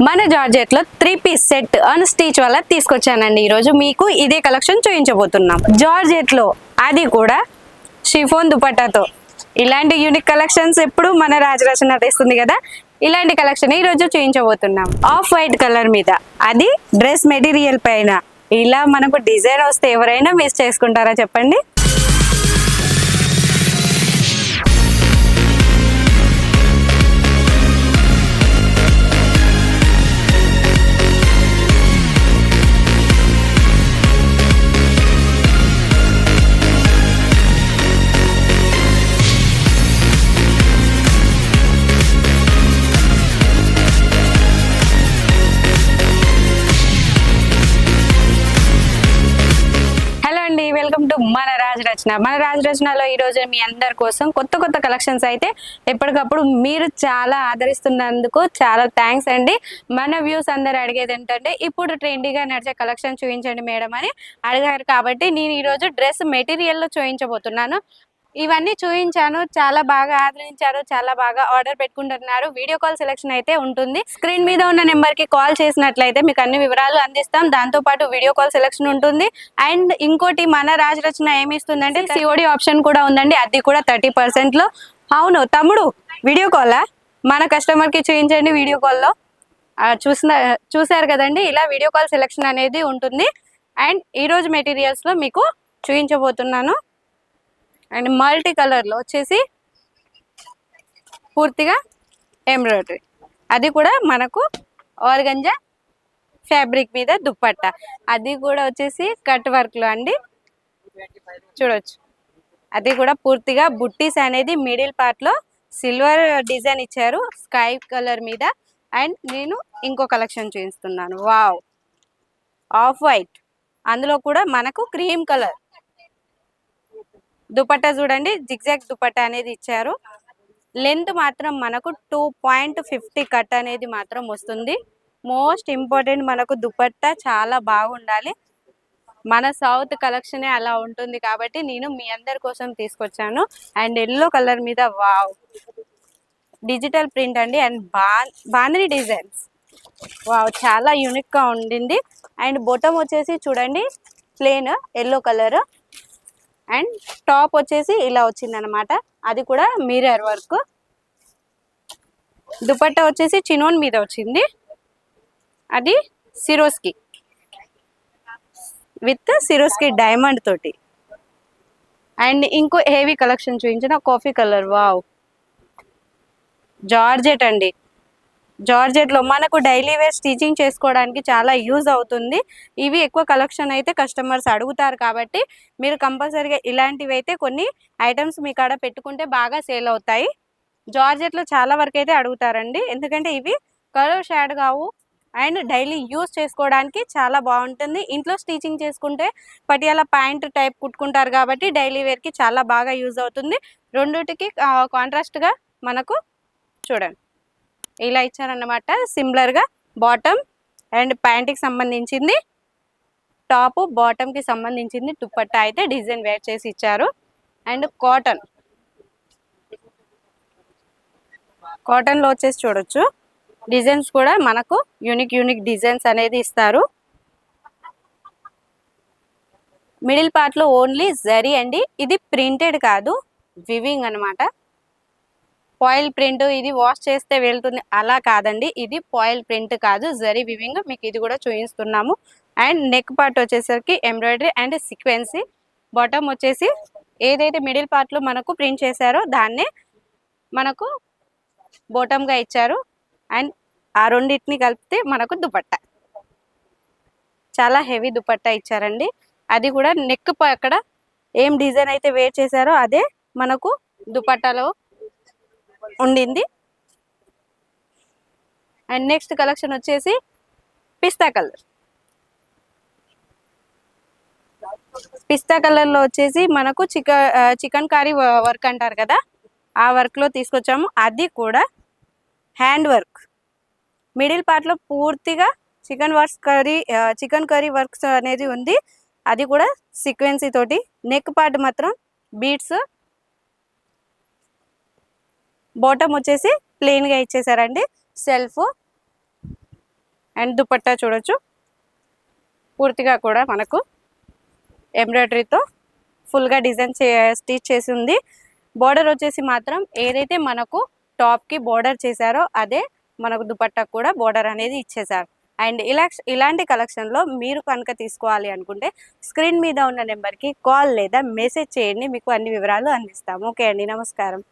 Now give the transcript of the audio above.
మన జార్జెట్లో three piece set unstitch వల్ల తీసుకొచ్చానండి. ఈరోజు మీకు ఇదే కలెక్షన్ చూపించబోతున్నాం. జార్జెట్లో అది కూడా షిఫోన్ దుపట్టాతో. ఇలాంటి యూనిక్ కలెక్షన్స్ ఎప్పుడు మన రాజరచన తెస్తుంది కదా? ఇలాంటి కలెక్షన్ ఈ రోజు చూపించబోతున్నాం. ఆఫ్ వైట్ కలర్ మీద. అది డ్రెస్ మెటీరియల్ పైన. ఇలా మనకు డిజైన్ వస్తే ఎవరైనా మిస్ చేసుకుంటారా చెప్పండి? వెల్కమ్ టు మన రాజ్ రచన. మన రాజ్ రచనలో ఈ రోజు మీ అందరి కోసం కొత్త కొత్త కలెక్షన్స్ అయితే ఎప్పటికప్పుడు మీరు చాలా ఆదరిస్తున్నందుకు చాలా థ్యాంక్స్ అండి. మన వ్యూస్ అందరు అడిగేది ఏంటంటే ఇప్పుడు ట్రెండీగా నడిచే కలెక్షన్ చూపించండి మేడం అని అడిగారు కాబట్టి నేను ఈరోజు డ్రెస్ మెటీరియల్లో చూపించబోతున్నాను. ఇవన్నీ చూపించాను చాలా బాగా ఆదరించారు చాలా బాగా ఆర్డర్ పెట్టుకుంటున్నారు. వీడియో కాల్ సెలెక్షన్ అయితే ఉంటుంది. స్క్రీన్ మీద ఉన్న నెంబర్కి కాల్ చేసినట్లయితే మీకు అన్ని వివరాలు అందిస్తాం. దాంతో పాటు వీడియో కాల్ సెలెక్షన్ ఉంటుంది. అండ్ ఇంకోటి మన రాజ రచన ఏమి ఇస్తుందంటే సిఓడి ఆప్షన్ కూడా ఉందండి. అది కూడా థర్టీ పర్సెంట్లో. అవును తమ్ముడు వీడియో కాలా మన కస్టమర్కి చూపించండి వీడియో కాల్లో చూసిన చూసారు కదండి? ఇలా వీడియో కాల్ సెలెక్షన్ అనేది ఉంటుంది. అండ్ ఈరోజు మెటీరియల్స్లో మీకు చూపించబోతున్నాను అండ్ మల్టీ కలర్లో వచ్చేసి పూర్తిగా ఎంబ్రాయిడరీ. అది కూడా మనకు ఆర్గంజా ఫ్యాబ్రిక్ మీద దుప్పట్ట. అది కూడా వచ్చేసి కట్ వర్క్లో అండి. చూడొచ్చు. అది కూడా పూర్తిగా బుట్టీస్ అనేది మిడిల్ పార్ట్లో సిల్వర్ డిజైన్ ఇచ్చారు స్కై కలర్ మీద. అండ్ నేను ఇంకో కలెక్షన్ చూపిస్తున్నాను. వావ్! Off white. అందులో కూడా మనకు క్రీమ్ కలర్. దుపట్టా చూడండి జిగ్జాగ్ దుపట్టా అనేది ఇచ్చారు. లెంత్ మాత్రం మనకు టూ పాయింట్ ఫిఫ్టీ కట్ అనేది మాత్రం వస్తుంది. మోస్ట్ ఇంపార్టెంట్ మనకు దుపట్టా చాలా బాగుండాలి. మన సౌత్ కలెక్షనే అలా ఉంటుంది కాబట్టి నేను మీ అందరి కోసం తీసుకొచ్చాను. అండ్ ఎల్లో కలర్ మీద వావ్! డిజిటల్ ప్రింట్ అండి. అండ్ బా బాందని డిజైన్స్. వావ్! చాలా యూనిక్గా ఉండింది. అండ్ బొటం వచ్చేసి చూడండి plain yellow colour. And top వచ్చేసి ఇలా వచ్చింది అనమాట అది కూడా మిర్రర్ వర్క్. దుపట్టా వచ్చేసి చినోన్ మీద వచ్చింది. అది సిరోస్కి. విత్ సిరోస్కి డైమండ్ తోటి. అండ్ ఇంకో హెవీ కలెక్షన్ చూపించిన కాఫీ కలర్. వావ్. జార్జెట్ అండి. జార్జెట్లో మనకు డైలీ వేర్ స్టిచింగ్ చేసుకోవడానికి చాలా యూజ్ అవుతుంది. ఇవి ఎక్కువ కలెక్షన్ అయితే కస్టమర్స్ అడుగుతారు కాబట్టి మీరు కంపల్సరీగా ఇలాంటివి అయితే కొన్ని ఐటమ్స్ మీ కాడ పెట్టుకుంటే బాగా సేల్ అవుతాయి. జార్జెట్లో చాలా వరకు అయితే అడుగుతారండి. ఎందుకంటే ఇవి కలర్ షాడ్ కావు అండ్ డైలీ యూస్ చేసుకోవడానికి చాలా బాగుంటుంది. ఇంట్లో స్టిచింగ్ చేసుకుంటే పటియాల ప్యాంట్ టైప్ కుట్టుకుంటారు కాబట్టి డైలీ వేర్కి చాలా బాగా యూజ్ అవుతుంది. రెండుటికి కాంట్రాస్ట్గా మనకు చూడండి. ఇలా ఇచ్చారన్నమాట. సిమిలర్గా బాటమ్ అండ్ ప్యాంట్కి సంబంధించింది టాప్ బాటమ్కి సంబంధించింది దుప్పట్టా అయితే డిజైన్ వేర్ చేసి ఇచ్చారు. అండ్ కాటన్ కాటన్లో వచ్చేసి చూడొచ్చు. డిజైన్స్ కూడా మనకు యూనిక్ యూనిక్ డిజైన్స్ అనేది ఇస్తారు. మిడిల్ పార్ట్లో ఓన్లీ జరీ అండి. ఇది ప్రింటెడ్ కాదు. వివింగ్ అన్నమాట. పాయిల్ ప్రింట్ ఇది వాష్ చేస్తే వెళ్తుంది. అలా కాదండి. ఇది పాయిల్ ప్రింట్ కాదు. జరీ వివింగ్ మీకు ఇది కూడా చూపిస్తున్నాము అండ్ నెక్ పార్ట్ వచ్చేసరికి ఎంబ్రాయిడరీ అండ్ సీక్వెన్సీ. బాటమ్ వచ్చేసి ఏదైతే మిడిల్ పార్ట్లో మనకు ప్రింట్ చేశారో దాన్నే మనకు బోటమ్గా ఇచ్చారు. అండ్ ఆ రెండింటిని కలిపితే మనకు దుపట్ట. చాలా హెవీ దుపట్ట ఇచ్చారండి. అది కూడా నెక్ అక్కడ ఏం డిజైన్ అయితే వేర్ చేశారో అదే మనకు దుపట్టాలో ఉండింది. అండ్ నెక్స్ట్ కలెక్షన్ వచ్చేసి పిస్తా కలర్. పిస్తా కలర్లో వచ్చేసి మనకు చికెన్ చికెన్ కర్రీ వర్క్ అంటారు కదా ఆ వర్క్లో తీసుకొచ్చాము. అది కూడా హ్యాండ్ వర్క్. మిడిల్ పార్ట్లో పూర్తిగా chicken works curry chicken curry works అనేది ఉంది. అది కూడా సీక్వెన్సీ తోటి నెక్ పార్ట్ మాత్రం బీట్స్ బాటమ్ వచ్చేసి ప్లెయిన్గా ఇచ్చేసారండి. సెల్ఫ్ అండ్ దుపట్టా చూడొచ్చు. పూర్తిగా కూడా మనకు ఎంబ్రాయిడరీతో ఫుల్గా డిజైన్ చే స్టిచ్ చేసి ఉంది. బార్డర్ వచ్చేసి మాత్రం ఏదైతే మనకు టాప్కి బార్డర్ చేశారో అదే మనకు దుపట్టా కూడా బార్డర్ అనేది ఇచ్చేసారు. అండ్ ఇలా ఇలాంటి కలెక్షన్లో మీరు కనుక తీసుకోవాలి అనుకుంటే స్క్రీన్ మీద ఉన్న నెంబర్కి కాల్ లేదా మెసేజ్ చేయండి. మీకు అన్ని వివరాలు అందిస్తాము. ఓకే అండి నమస్కారం.